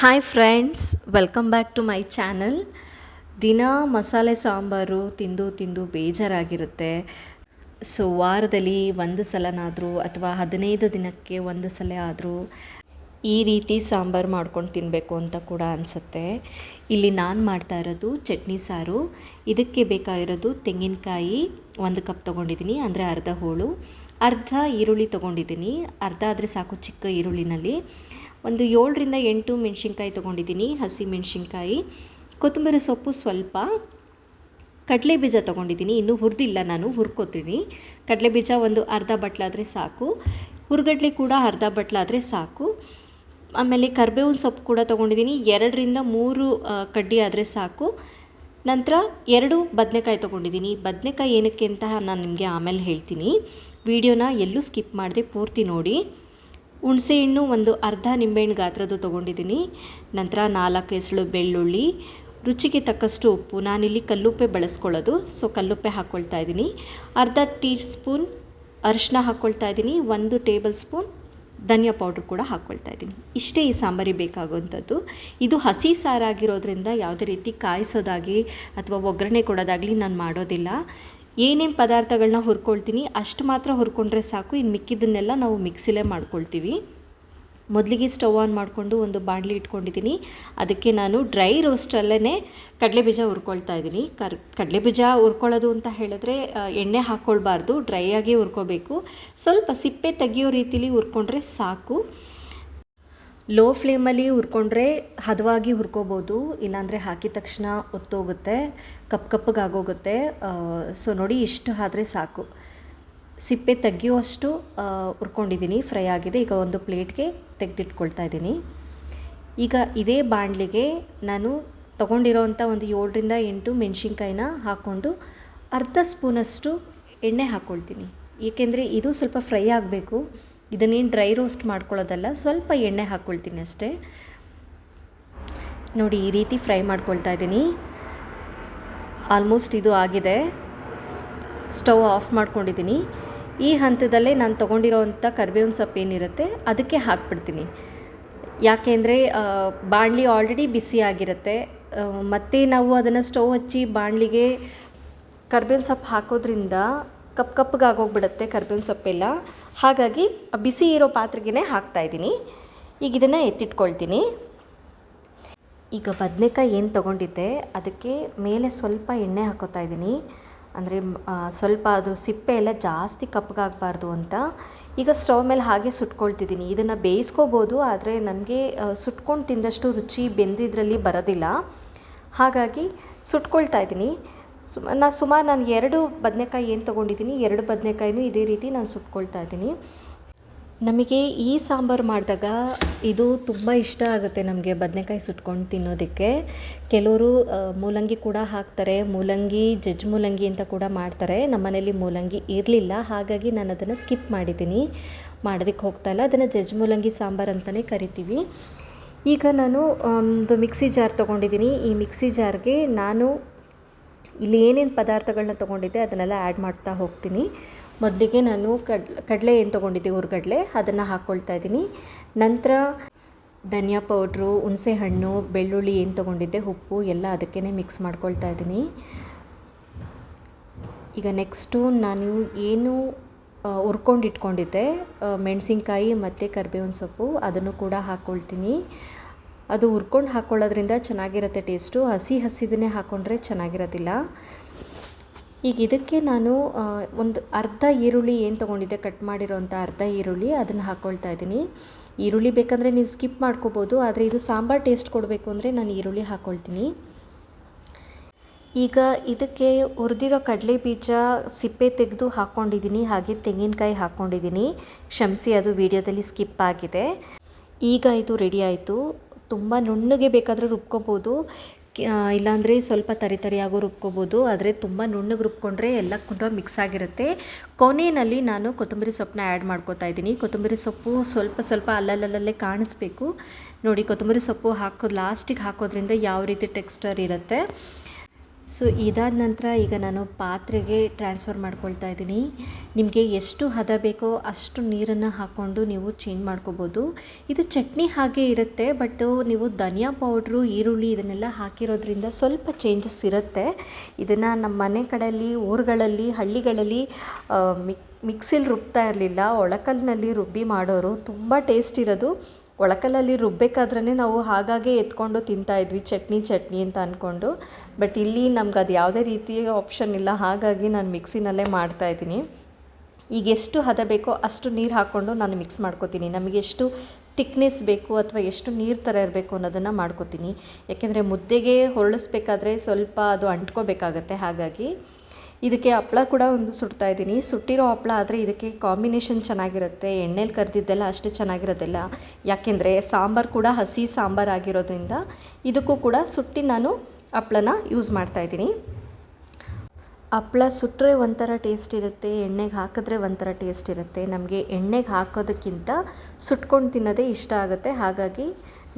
Hi friends welcome back to my channel ದಿನ ಮಸಾಲೆ ಸಾಂಬಾರು ತಿಂದು ತಿಂದು ಬೇಜಾರಾಗಿರುತ್ತೆ. ಸೊ ವಾರದಲ್ಲಿ ಒಂದು ಸಲನಾದರೂ ಅಥವಾ ಹದಿನೈದು ದಿನಕ್ಕೆ ಒಂದು ಸಲ ಆದರೂ ಈ ರೀತಿ ಸಾಂಬಾರು ಮಾಡ್ಕೊಂಡು ತಿನ್ನಬೇಕು ಅಂತ ಕೂಡ ಅನಿಸುತ್ತೆ. ಇಲ್ಲಿ ನಾನು ಮಾಡ್ತಾ ಇರೋದು ಚಟ್ನಿ ಸಾರು. ಇದಕ್ಕೆ ಬೇಕಾಗಿರೋದು ತೆಂಗಿನಕಾಯಿ ಒಂದು ಕಪ್ ತೊಗೊಂಡಿದ್ದೀನಿ, ಅಂದರೆ ಅರ್ಧ ಹೋಳು. ಅರ್ಧ ಈರುಳ್ಳಿ ತೊಗೊಂಡಿದ್ದೀನಿ. ಅರ್ಧ ಆದರೆ ಸಾಕು ಚಿಕ್ಕ ಈರುಳ್ಳಿನಲ್ಲಿ. ಒಂದು ಏಳರಿಂದ ಎಂಟು ಮೆಣಸಿನ್ಕಾಯಿ ತೊಗೊಂಡಿದ್ದೀನಿ, ಹಸಿ ಮೆಣಸಿನ್ಕಾಯಿ. ಕೊತ್ತಂಬರಿ ಸೊಪ್ಪು ಸ್ವಲ್ಪ. ಕಡಲೆ ಬೀಜ ತೊಗೊಂಡಿದ್ದೀನಿ, ಇನ್ನೂ ಹುರಿದಿಲ್ಲ ನಾನು, ಹುರ್ಕೋತೀನಿ. ಕಡಲೆ ಬೀಜ ಒಂದು ಅರ್ಧ ಬಟ್ಲಾದರೆ ಸಾಕು. ಹುರ್ಗಡ್ಲೆ ಕೂಡ ಅರ್ಧ ಬಟ್ಲಾದರೆ ಸಾಕು. ಆಮೇಲೆ ಕರ್ಬೇವಿನ ಸೊಪ್ಪು ಕೂಡ ತೊಗೊಂಡಿದ್ದೀನಿ, ಎರಡರಿಂದ ಮೂರು ಕಡ್ಡಿ ಆದರೆ ಸಾಕು. ನಂತರ ಎರಡು ಬದನೆಕಾಯಿ ತೊಗೊಂಡಿದ್ದೀನಿ. ಬದನೆಕಾಯಿ ಏನಕ್ಕೆ ಅಂತ ನಾನು ನಿಮಗೆ ಆಮೇಲೆ ಹೇಳ್ತೀನಿ. ವಿಡಿಯೋನ ಎಲ್ಲೂ ಸ್ಕಿಪ್ ಮಾಡದೆ ಪೂರ್ತಿ ನೋಡಿ. ಹುಣಸೆಹಣ್ಣು ಒಂದು ಅರ್ಧ ನಿಂಬೆಹಣ್ಣು ಗಾತ್ರದ್ದು ತೊಗೊಂಡಿದ್ದೀನಿ. ನಂತರ ನಾಲ್ಕು ಎಸಳು ಬೆಳ್ಳುಳ್ಳಿ, ರುಚಿಗೆ ತಕ್ಕಷ್ಟು ಉಪ್ಪು. ನಾನಿಲ್ಲಿ ಕಲ್ಲುಪ್ಪೆ ಬಳಸ್ಕೊಳ್ಳೋದು, ಸೊ ಕಲ್ಲುಪ್ಪೆ ಹಾಕ್ಕೊಳ್ತಾ ಇದ್ದೀನಿ. ಅರ್ಧ ಟೀ ಸ್ಪೂನ್ ಅರಿಶಿನ ಹಾಕ್ಕೊಳ್ತಾ ಇದ್ದೀನಿ. ಒಂದು ಟೇಬಲ್ ಸ್ಪೂನ್ ಧನಿಯಾ ಪೌಡ್ರ್ ಕೂಡ ಹಾಕ್ಕೊಳ್ತಾ ಇದ್ದೀನಿ. ಇಷ್ಟೇ ಈ ಸಾಂಬಾರಿಗೆ ಬೇಕಾಗುವಂಥದ್ದು. ಇದು ಹಸಿ ಸಾರಾಗಿರೋದ್ರಿಂದ ಯಾವುದೇ ರೀತಿ ಕಾಯಿಸೋದಾಗಿ ಅಥವಾ ಒಗ್ಗರಣೆ ಕೊಡೋದಾಗಲಿ ನಾನು ಮಾಡೋದಿಲ್ಲ. ಏನೇನು ಪದಾರ್ಥಗಳನ್ನ ಹುರ್ಕೊಳ್ತೀನಿ, ಅಷ್ಟು ಮಾತ್ರ ಹುರ್ಕೊಂಡ್ರೆ ಸಾಕು ಇನ್ನು ಮಿಕ್ಕಿದ್ದನ್ನೆಲ್ಲ ನಾವು ಮಿಕ್ಸಿಲೇ ಮಾಡ್ಕೊಳ್ತೀವಿ. ಮೊದಲಿಗೆ ಸ್ಟವ್ ಆನ್ ಮಾಡಿಕೊಂಡು ಒಂದು ಬಾಣಲಿ ಇಟ್ಕೊಂಡಿದ್ದೀನಿ ಅದಕ್ಕೆ ನಾನು ಡ್ರೈ ರೋಸ್ಟಲ್ಲೇ ಕಡಲೆಬೀಜ ಹುರ್ಕೊಳ್ತಾ ಇದ್ದೀನಿ ಕರ್, ಕಡಲೆಬೀಜ ಹುರ್ಕೊಳ್ಳೋದು ಅಂತ ಹೇಳಿದ್ರೆ ಎಣ್ಣೆ ಹಾಕ್ಕೊಳ್ಬಾರ್ದು ಡ್ರೈ ಆಗಿ ಹುರ್ಕೋಬೇಕು. ಸ್ವಲ್ಪ ಸಿಪ್ಪೆ ತೆಗೆಯೋ ರೀತಿಲಿ ಹುರ್ಕೊಂಡ್ರೆ ಸಾಕು. ಲೋ ಫ್ಲೇಮಲ್ಲಿ ಹುರ್ಕೊಂಡ್ರೆ ಹದವಾಗಿ ಹುರ್ಕೋಬೋದು, ಇಲ್ಲಾಂದರೆ ಹಾಕಿದ ತಕ್ಷಣ ಒತ್ತೋಗುತ್ತೆ, ಕಪ್ ಕಪ್ಪಗಾಗೋಗುತ್ತೆ ಸೊ ನೋಡಿ ಇಷ್ಟು ಆದರೆ ಸಾಕು. ಸಿಪ್ಪೆ ತೆಗಿಯುವಷ್ಟು ಹುರ್ಕೊಂಡಿದ್ದೀನಿ, ಫ್ರೈ ಆಗಿದೆ. ಈಗ ಒಂದು ಪ್ಲೇಟ್ಗೆ ತೆಗೆದಿಟ್ಕೊಳ್ತಾ ಇದ್ದೀನಿ. ಈಗ ಇದೇ ಬಾಣಲಿಗೆ ನಾನು ತೊಗೊಂಡಿರೋವಂಥ ಒಂದು ಏಳರಿಂದ ಎಂಟು ಮೆಣಸಿನ್ಕಾಯಿನ ಹಾಕ್ಕೊಂಡು ಅರ್ಧ ಸ್ಪೂನಷ್ಟು ಎಣ್ಣೆ ಹಾಕ್ಕೊಳ್ತೀನಿ. ಏಕೆಂದರೆ ಇದು ಸ್ವಲ್ಪ ಫ್ರೈ ಆಗಬೇಕು. ಇದನ್ನೇನು ಡ್ರೈ ರೋಸ್ಟ್ ಮಾಡ್ಕೊಳ್ಳೋದಲ್ಲ, ಸ್ವಲ್ಪ ಎಣ್ಣೆ ಹಾಕ್ಕೊಳ್ತೀನಿ ಅಷ್ಟೇ. ನೋಡಿ, ಈ ರೀತಿ ಫ್ರೈ ಮಾಡ್ಕೊಳ್ತಾ ಇದ್ದೀನಿ. ಆಲ್ಮೋಸ್ಟ್ ಇದು ಆಗಿದೆ. ಸ್ಟವ್ ಆಫ್ ಮಾಡ್ಕೊಂಡಿದ್ದೀನಿ. ಈ ಹಂತದಲ್ಲೇ ನಾನು ತೊಗೊಂಡಿರೋವಂಥ ಕರ್ಬೇವಿನ ಸೊಪ್ಪು ಏನಿರುತ್ತೆ, ಅದಕ್ಕೆ ಹಾಕ್ಬಿಡ್ತೀನಿ. ಯಾಕೆಂದರೆ ಬಾಣಲಿ ಆಲ್ರೆಡಿ ಬಿಸಿ ಆಗಿರುತ್ತೆ. ಮತ್ತು ನಾವು ಅದನ್ನು ಸ್ಟವ್ ಹಚ್ಚಿ ಬಾಣಲಿಗೆ ಕರ್ಬೇವಿನ ಸೊಪ್ಪು ಹಾಕೋದ್ರಿಂದ ಕಪ್ ಕಪ್ಪಗಾಗೋಗ್ಬಿಡುತ್ತೆ ಕರ್ಬೇವಿನ ಸೊಪ್ಪೆಲ್ಲ. ಹಾಗಾಗಿ ಬಿಸಿ ಇರೋ ಪಾತ್ರೆಗೆ ಹಾಕ್ತಾಯಿದ್ದೀನಿ ಈಗ ಇದನ್ನು ಎತ್ತಿಟ್ಕೊಳ್ತೀನಿ. ಈಗ ಬದನೆಕಾಯಿ ಏನು ತೊಗೊಂಡಿದ್ದೆ, ಅದಕ್ಕೆ ಮೇಲೆ ಸ್ವಲ್ಪ ಎಣ್ಣೆ ಹಾಕೋತಾ ಇದ್ದೀನಿ. ಅಂದರೆ ಸ್ವಲ್ಪ ಅದು ಸಿಪ್ಪೆ ಎಲ್ಲ ಜಾಸ್ತಿ ಕಪ್ಪಗಾಗಬಾರ್ದು ಅಂತ. ಈಗ ಸ್ಟವ್ ಮೇಲೆ ಹಾಗೆ ಸುಟ್ಕೊಳ್ತಿದ್ದೀನಿ. ಇದನ್ನು ಬೇಯಿಸ್ಕೋಬೋದು, ಆದರೆ ನಮಗೆ ಸುಟ್ಕೊಂಡು ತಿಂದಷ್ಟು ರುಚಿ ಬೆಂದಿದ್ರಲ್ಲಿ ಬರೋದಿಲ್ಲ. ಹಾಗಾಗಿ ಸುಟ್ಕೊಳ್ತಾ ಇದ್ದೀನಿ. ಸುಮ ನಾನು ಸುಮಾರು ನಾನು ಎರಡು ಬದನೆಕಾಯಿ ಏನು ತೊಗೊಂಡಿದ್ದೀನಿ ಎರಡು ಬದನೆಕಾಯಿನೂ ಇದೇ ರೀತಿ ನಾನು ಸುಟ್ಕೊಳ್ತಾ ಇದ್ದೀನಿ. ನಮಗೆ ಈ ಸಾಂಬಾರು ಮಾಡಿದಾಗ ಇದು ತುಂಬ ಇಷ್ಟ ಆಗುತ್ತೆ ನಮಗೆ ಬದನೆಕಾಯಿ ಸುಟ್ಕೊಂಡು ತಿನ್ನೋದಕ್ಕೆ. ಕೆಲವರು ಮೂಲಂಗಿ ಕೂಡ ಹಾಕ್ತಾರೆ, ಮೂಲಂಗಿ ಜಜ್ ಮೂಲಂಗಿ ಅಂತ ಕೂಡ ಮಾಡ್ತಾರೆ. ನಮ್ಮನೇಲಿ ಮೂಲಂಗಿ ಇರಲಿಲ್ಲ, ಹಾಗಾಗಿ ನಾನು ಅದನ್ನು ಸ್ಕಿಪ್ ಮಾಡಿದ್ದೀನಿ ಮಾಡೋದಕ್ಕೆ ಹೋಗ್ತಾ ಇಲ್ಲ, ಅದನ್ನು ಜಜ್ ಮೂಲಂಗಿ ಸಾಂಬಾರು ಅಂತಲೇ ಕರಿತೀವಿ. ಈಗ ನಾನು ಒಂದು ಮಿಕ್ಸಿ ಜಾರ್ ತೊಗೊಂಡಿದ್ದೀನಿ ಈ ಮಿಕ್ಸಿ ಜಾರ್ಗೆ ನಾನು ಇಲ್ಲಿ ಏನೇನು ಪದಾರ್ಥಗಳನ್ನ ತೊಗೊಂಡಿದ್ದೆ ಅದನ್ನೆಲ್ಲ ಆ್ಯಡ್ ಮಾಡ್ತಾ ಹೋಗ್ತೀನಿ. ಮೊದಲಿಗೆ ನಾನು ಕಡ್, ಕಡಲೆ ಏನು ತೊಗೊಂಡಿದ್ದೆ ಹುರ್ಗಡ್ಲೆ ಅದನ್ನು ಹಾಕ್ಕೊಳ್ತಾ ಇದ್ದೀನಿ. ನಂತರ ಧನಿಯಾ ಪೌಡ್ರು ಹುಣಸೆ ಹಣ್ಣು ಬೆಳ್ಳುಳ್ಳಿ ಏನು ತೊಗೊಂಡಿದ್ದೆ, ಉಪ್ಪು ಎಲ್ಲ ಅದಕ್ಕೇ ಮಿಕ್ಸ್ ಮಾಡ್ಕೊಳ್ತಾ ಇದ್ದೀನಿ. ಈಗ ನೆಕ್ಸ್ಟು ನಾನು ಏನು ಹುರ್ಕೊಂಡಿಟ್ಕೊಂಡಿದ್ದೆ ಮೆಣಸಿನ್ಕಾಯಿ ಮತ್ತು ಕರಿಬೇವಿನ ಸೊಪ್ಪು, ಅದನ್ನು ಕೂಡ ಹಾಕ್ಕೊಳ್ತೀನಿ ಅದು ಹುರ್ಕೊಂಡು ಹಾಕ್ಕೊಳ್ಳೋದ್ರಿಂದ ಚೆನ್ನಾಗಿರುತ್ತೆ ಟೇಸ್ಟು ಹಸಿ ಹಸಿದನ್ನೇ ಹಾಕ್ಕೊಂಡ್ರೆ ಚೆನ್ನಾಗಿರೋದಿಲ್ಲ ಈಗ ಇದಕ್ಕೆ ನಾನು ಒಂದು ಅರ್ಧ ಈರುಳ್ಳಿ ಏನು ತೊಗೊಂಡಿದ್ದೆ ಕಟ್ ಮಾಡಿರೋಂಥ ಅರ್ಧ ಈರುಳ್ಳಿ ಅದನ್ನು ಹಾಕ್ಕೊಳ್ತಾ ಇದ್ದೀನಿ. ಈರುಳ್ಳಿ ಬೇಕಂದರೆ ನೀವು ಸ್ಕಿಪ್ ಮಾಡ್ಕೋಬೋದು, ಆದರೆ ಇದು ಸಾಂಬಾರು ಟೇಸ್ಟ್ ಕೊಡಬೇಕು ಅಂದರೆ ನಾನು ಈರುಳ್ಳಿ ಹಾಕ್ಕೊಳ್ತೀನಿ ಈಗ ಇದಕ್ಕೆ ಹುರಿದಿರೋ ಕಡಲೆ ಬೀಜ ಸಿಪ್ಪೆ ತೆಗೆದು ಹಾಕ್ಕೊಂಡಿದ್ದೀನಿ ಹಾಗೆ ತೆಂಗಿನಕಾಯಿ ಹಾಕ್ಕೊಂಡಿದ್ದೀನಿ ಕ್ಷಮಿಸಿ, ಅದು ವಿಡಿಯೋದಲ್ಲಿ ಸ್ಕಿಪ್ ಆಗಿದೆ. ಈಗ ಇದು ರೆಡಿ ಆಯಿತು. ತುಂಬ ನುಣ್ಣಗೆ ಬೇಕಾದರೂ ರುಬ್ಕೋಬೋದು. ಇಲ್ಲಾಂದರೆ ಸ್ವಲ್ಪ ತರಿ ತರಿಯಾಗೂ ರುಬ್ಕೋಬೋದು. ಆದರೆ ತುಂಬ ನುಣ್ಣಗೆ ರುಬ್ಕೊಂಡ್ರೆ ಎಲ್ಲ ಕೂಡ ಮಿಕ್ಸ್ ಆಗಿರುತ್ತೆ. ಕೊನೆಯಲ್ಲಿ ನಾನು ಕೊತ್ತಂಬರಿ ಸೊಪ್ಪನ್ನ ಆ್ಯಡ್ ಮಾಡ್ಕೋತಾ ಇದ್ದೀನಿ. ಕೊತ್ತಂಬರಿ ಸೊಪ್ಪು ಸ್ವಲ್ಪ ಸ್ವಲ್ಪ ಅಲ್ಲಲ್ಲಲ್ಲೇ ಕಾಣಿಸ್ಬೇಕು. ನೋಡಿ, ಕೊತ್ತಂಬರಿ ಸೊಪ್ಪು ಹಾಕೋದು ಲಾಸ್ಟಿಗೆ ಹಾಕೋದ್ರಿಂದ ಯಾವ ರೀತಿ ಟೆಕ್ಸ್ಚರ್ ಇರುತ್ತೆ. ಸೊ ಇದಾದ ನಂತರ ಈಗ ನಾನು ಪಾತ್ರೆಗೆ ಟ್ರಾನ್ಸ್ಫರ್ ಮಾಡ್ಕೊಳ್ತಾ ಇದ್ದೀನಿ. ನಿಮಗೆ ಎಷ್ಟು ಹದ ಬೇಕೋ ಅಷ್ಟು ನೀರನ್ನು ಹಾಕ್ಕೊಂಡು ನೀವು ಚೇಂಜ್ ಮಾಡ್ಕೋಬೋದು. ಇದು ಚಟ್ನಿ ಹಾಗೆ ಇರುತ್ತೆ ಬಟ್ ನೀವು ಧನಿಯಾ ಪೌಡ್ರು ಈರುಳ್ಳಿ ಇದನ್ನೆಲ್ಲ ಹಾಕಿರೋದ್ರಿಂದ ಸ್ವಲ್ಪ ಚೇಂಜಸ್ ಇರುತ್ತೆ. ಇದನ್ನು ನಮ್ಮ ಮನೆ ಕಡೆಯಲ್ಲಿ, ಊರುಗಳಲ್ಲಿ, ಹಳ್ಳಿಗಳಲ್ಲಿ ಮಿಕ್, ಮಿಕ್ಸಿಲಿ ರುಬ್ತಾ ಇರಲಿಲ್ಲ. ಒಳಕಲ್ಲಿನಲ್ಲಿ ರುಬ್ಬಿ ಮಾಡೋರು ತುಂಬ ಟೇಸ್ಟ್ ಇರೋದು. ಒಳಕಲ್ಲಲ್ಲಿ ರುಬ್ಬೇಕಾದ್ರೇ ನಾವು ಹಾಗಾಗೆ ಎತ್ಕೊಂಡು ತಿಂತಾ ಇದ್ವಿ, ಚಟ್ನಿ ಚಟ್ನಿ ಅಂತ ಅಂದ್ಕೊಂಡು ಬಟ್ ಇಲ್ಲಿ ನಮ್ಗೆ ಅದು ಯಾವುದೇ ರೀತಿಯ ಆಪ್ಷನ್ ಇಲ್ಲ, ಹಾಗಾಗಿ ನಾನು ಮಿಕ್ಸಿನಲ್ಲೇ ಮಾಡ್ತಾ ಇದ್ದೀನಿ. ಈಗ ಎಷ್ಟು ಹದ ಬೇಕೋ ಅಷ್ಟು ನೀರು ಹಾಕ್ಕೊಂಡು ನಾನು ಮಿಕ್ಸ್ ಮಾಡ್ಕೋತೀನಿ. ನಮಗೆ ಎಷ್ಟು ತಿಕ್ನೆಸ್ ಬೇಕು ಅಥವಾ ಎಷ್ಟು ನೀರು ಥರ ಇರಬೇಕು ಅನ್ನೋದನ್ನು ಮಾಡ್ಕೋತೀನಿ. ಯಾಕೆಂದರೆ ಮುದ್ದೆಗೆ ಹೊರಳಿಸ್ಬೇಕಾದ್ರೆ ಸ್ವಲ್ಪ ಅದು ಅಂಟ್ಕೋಬೇಕಾಗತ್ತೆ, ಹಾಗಾಗಿ ಇದಕ್ಕೆ ಹಪ್ಪಳ ಕೂಡ ಒಂದು ಸುಡ್ತಾ ಇದ್ದೀನಿ. ಸುಟ್ಟಿರೋ ಹಪ್ಪಳ ಆದರೆ ಇದಕ್ಕೆ ಕಾಂಬಿನೇಷನ್ ಚೆನ್ನಾಗಿರುತ್ತೆ. ಎಣ್ಣೆಲಿ ಕರೆದಿದ್ದೆಲ್ಲ ಅಷ್ಟು ಚೆನ್ನಾಗಿರೋದಿಲ್ಲ. ಯಾಕೆಂದರೆ ಸಾಂಬಾರು ಕೂಡ ಹಸಿ ಸಾಂಬಾರು ಆಗಿರೋದ್ರಿಂದ ಇದಕ್ಕೂ ಕೂಡ ಸುಟ್ಟಿ ನಾನು ಹಪ್ಪಳನ ಯೂಸ್ ಮಾಡ್ತಾ ಇದ್ದೀನಿ. ಹಪ್ಳ ಸುಟ್ಟರೆ ಒಂಥರ ಟೇಸ್ಟ್ ಇರುತ್ತೆ, ಎಣ್ಣೆಗೆ ಹಾಕಿದ್ರೆ ಒಂಥರ ಟೇಸ್ಟ್ ಇರುತ್ತೆ. ನಮಗೆ ಎಣ್ಣೆಗೆ ಹಾಕೋದಕ್ಕಿಂತ ಸುಟ್ಕೊಂಡು ತಿನ್ನೋದೇ ಇಷ್ಟ ಆಗುತ್ತೆ. ಹಾಗಾಗಿ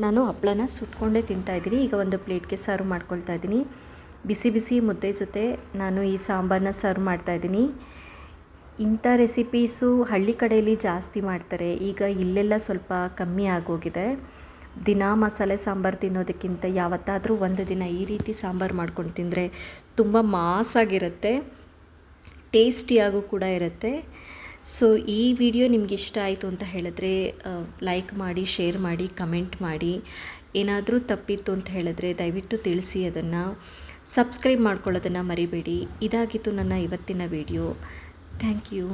ನಾನು ಹಪ್ಪಳನ ಸುಟ್ಕೊಂಡೇ ತಿಂತಾ ಇದ್ದೀನಿ. ಈಗ ಒಂದು ಪ್ಲೇಟ್ಗೆ ಸರ್ವ್ ಮಾಡ್ಕೊಳ್ತಾ ಇದ್ದೀನಿ. ಬಿಸಿ ಬಿಸಿ ಮುದ್ದೆ ಜೊತೆ ನಾನು ಈ ಸಾಂಬಾರನ್ನ ಸರ್ವ್ ಮಾಡ್ತಾ ಇದ್ದೀನಿ. ಇಂಥ ರೆಸಿಪೀಸು ಹಳ್ಳಿ ಕಡೆಯಲ್ಲಿ ಜಾಸ್ತಿ ಮಾಡ್ತಾರೆ. ಈಗ ಇಲ್ಲೆಲ್ಲ ಸ್ವಲ್ಪ ಕಮ್ಮಿ ಆಗೋಗಿದೆ. ದಿನ ಮಸಾಲೆ ಸಾಂಬಾರು ತಿನ್ನೋದಕ್ಕಿಂತ ಯಾವತ್ತಾದರೂ ಒಂದು ದಿನ ಈ ರೀತಿ ಸಾಂಬಾರು ಮಾಡ್ಕೊಂಡು ತಿಂದರೆ ತುಂಬ ಮಾಸಾಗಿರುತ್ತೆ. ಟೇಸ್ಟಿಯಾಗೂ ಕೂಡ ಇರುತ್ತೆ. ಸೊ ಈ ವಿಡಿಯೋ ನಿಮ್ಗೆ ಇಷ್ಟ ಆಯಿತು ಅಂತ ಹೇಳಿದ್ರೆ ಲೈಕ್ ಮಾಡಿ ಶೇರ್ ಮಾಡಿ ಕಮೆಂಟ್ ಮಾಡಿ. ಏನಾದರೂ ತಪ್ಪಿತ್ತು ಅಂತ ಹೇಳಿದ್ರೆ ದಯವಿಟ್ಟು ತಿಳಿಸಿ ಅದನ್ನು. ಸಬ್ಸ್ಕ್ರೈಬ್ ಮಾಡ್ಕೊಳ್ಳೋದನ್ನು ಮರಿಬೇಡಿ. ಇದಾಗಿತ್ತು ನನ್ನ ಇವತ್ತಿನ ವಿಡಿಯೋ ಥ್ಯಾಂಕ್ ಯು